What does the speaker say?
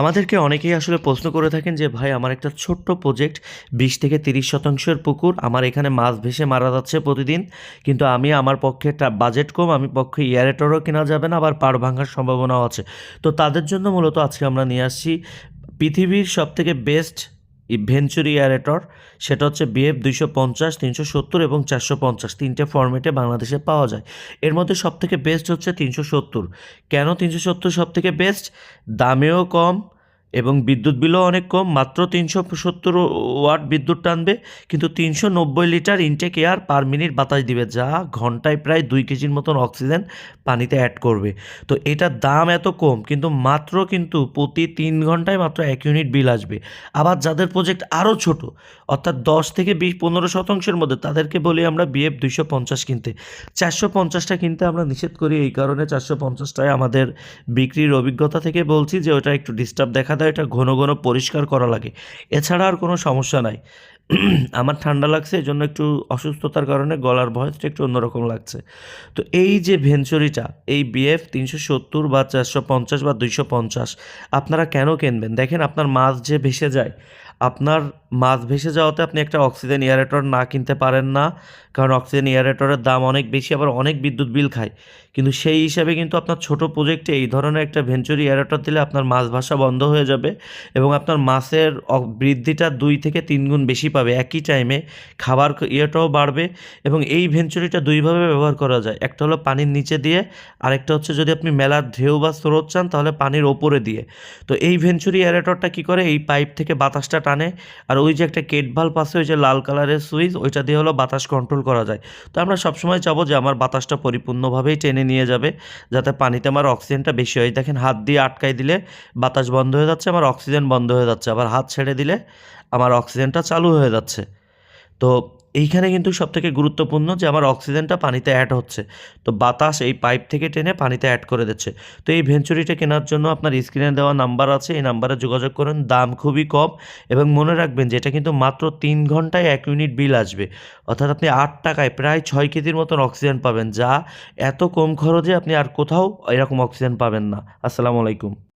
আমাদেরকে অনেকেই আসলে প্রশ্ন করে থাকেন যে, ভাই, আমার একটা ছোট্ট প্রজেক্ট বিশ থেকে তিরিশ শতাংশের পুকুর, আমার এখানে মাছ ভেসে মারা যাচ্ছে প্রতিদিন, কিন্তু আমি আমার পক্ষে বাজেট কম, আমি পক্ষে ইয়ারেটরও কেনা যাবে না, আবার পাড় ভাঙার সম্ভাবনাও আছে। তো তাদের জন্য মূলত আজকে আমরা নিয়ে আসছি পৃথিবীর সবথেকে বেস্ট ভেঞ্চুরি অ্যারেটর সেটা হচ্ছে বিএফ দুইশো পঞ্চাশ, তিনশো সত্তর এবং চারশো পঞ্চাশ। তিনটে ফর্মেটে বাংলাদেশে পাওয়া যায়। এর মধ্যে সবথেকে বেস্ট হচ্ছে তিনশো সত্তর। কেন তিনশো সত্তর সব থেকে বেস্ট দামেও কম এবং বিদ্যুৎ বিলও অনেক কম, মাত্র তিনশো সত্তর ওয়াট বিদ্যুৎ টানবে, কিন্তু তিনশো নব্বই litre intake air per minute বাতাস দিবে, যা ঘন্টায় প্রায় দুই কেজির মতন অক্সিজেন পানিতে অ্যাড করবে। তো এটার দাম এত কম, কিন্তু মাত্র কিন্তু প্রতি তিন ঘন্টায় মাত্র এক ইউনিট বিল আসবে। আবার যাদের প্রজেক্ট আরও ছোট, অর্থাৎ দশ থেকে বিশ পনেরো শতাংশের মধ্যে, তাদেরকে বলি আমরা বিএফ দুইশো পঞ্চাশ কিনতে। চারশো পঞ্চাশটা কিনতে আমরা নিষেধ করি, এই কারণে চারশো পঞ্চাশটায় আমাদের বিক্রির অভিজ্ঞতা থেকে বলছি যে ওটা একটু ডিস্টার্ব দেখা দেয় এটা ঘন ঘন পরিষ্কার করা লাগে। এছাড়া আর কোনো সমস্যা নাই। আমার ঠান্ডা লাগছে এই জন্য একটু অসুস্থতার কারণে গলার ভয়েসটা একটু অন্যরকম লাগছে। তো এই যে ভেঞ্চুরিটা এই বিএফ তিনশো সত্তর বা চারশো পঞ্চাশ বা দুইশো পঞ্চাশ, আপনারা কেন কিনবেন? দেখেন আপনার মাছ যে ভেসে যায়, আপনার মাছ ভেসে যাওয়াতে আপনি একটা অক্সিজেন এয়ারেটর না কিনতে পারেন না, কারণ অক্সিজেন এয়ারেটরের দাম অনেক বেশি, আবার অনেক বিদ্যুৎ বিল খায়। কিন্তু সেই হিসাবে কিন্তু আপনার ছোট প্রজেক্টে এই ধরনের একটা ভেঞ্চুরি এয়ারেটর দিলে আপনার মাছ ভাসা বন্ধ হয়ে যাবে এবং আপনার মাছের বৃদ্ধিটা দুই থেকে তিন গুণ বেশি পাবে একই টাইমে খাবার ইয়েটাও বাড়বে এবং এই ভেঞ্চুরিটা দুইভাবে ব্যবহার করা যায়। একটা হলো পানির নিচে দিয়ে, আরেকটা হচ্ছে যদি আপনি মেলার ঢেউ বা স্রোত চান তাহলে পানির ওপরে দিয়ে। তো এই ভেঞ্চুরি এয়ারেটরটা কী করে? এই পাইপ থেকে বাতাসটা টানে আর ওই যে একটা কেট ভাল্ব আছে, ওই যে লাল কালারের সুইচ, ওইটা দিয়ে হলো বাতাস কন্ট্রোল করা যায়। তো আমরা সবসময় চাবো যে আমার বাতাসটা পরিপূর্ণভাবেই টেনে নিয়ে যাবে যাতে পানিতে আমার অক্সিজেনটা বেশি হয়। দেখেন হাত দিয়ে আটকাই দিলে বাতাস বন্ধ হয়ে যাচ্ছে, আমার অক্সিজেন বন্ধ হয়ে যাচ্ছে, আবার হাত ছেড়ে দিলে আমার অক্সিজেনটা চালু হয়ে যাচ্ছে। তো এইখানে কিন্তু সবথেকে গুরুত্বপূর্ণ যে আমার অক্সিজেনটা পানিতে অ্যাড হচ্ছে। তো বাতাস এই পাইপ থেকে টেনে পানিতে অ্যাড করে দিচ্ছে। তো এই ভেঞ্চুরিটা কেনার জন্য আপনার স্ক্রিনে দেওয়া নাম্বার আছে। এই নাম্বারে যোগাযোগ করুন। দাম খুবই কম এবং মনে রাখবেন যে এটা কিন্তু মাত্র তিন ঘন্টায় এক ইউনিট বিল আসবে। অর্থাৎ আপনি আট টাকায় প্রায় ছয় কেজির মতন অক্সিজেন পাবেন, যা এত কম খরচে আপনি আর কোথাও এরকম অক্সিজেন পাবেন না। আসসালামু আলাইকুম।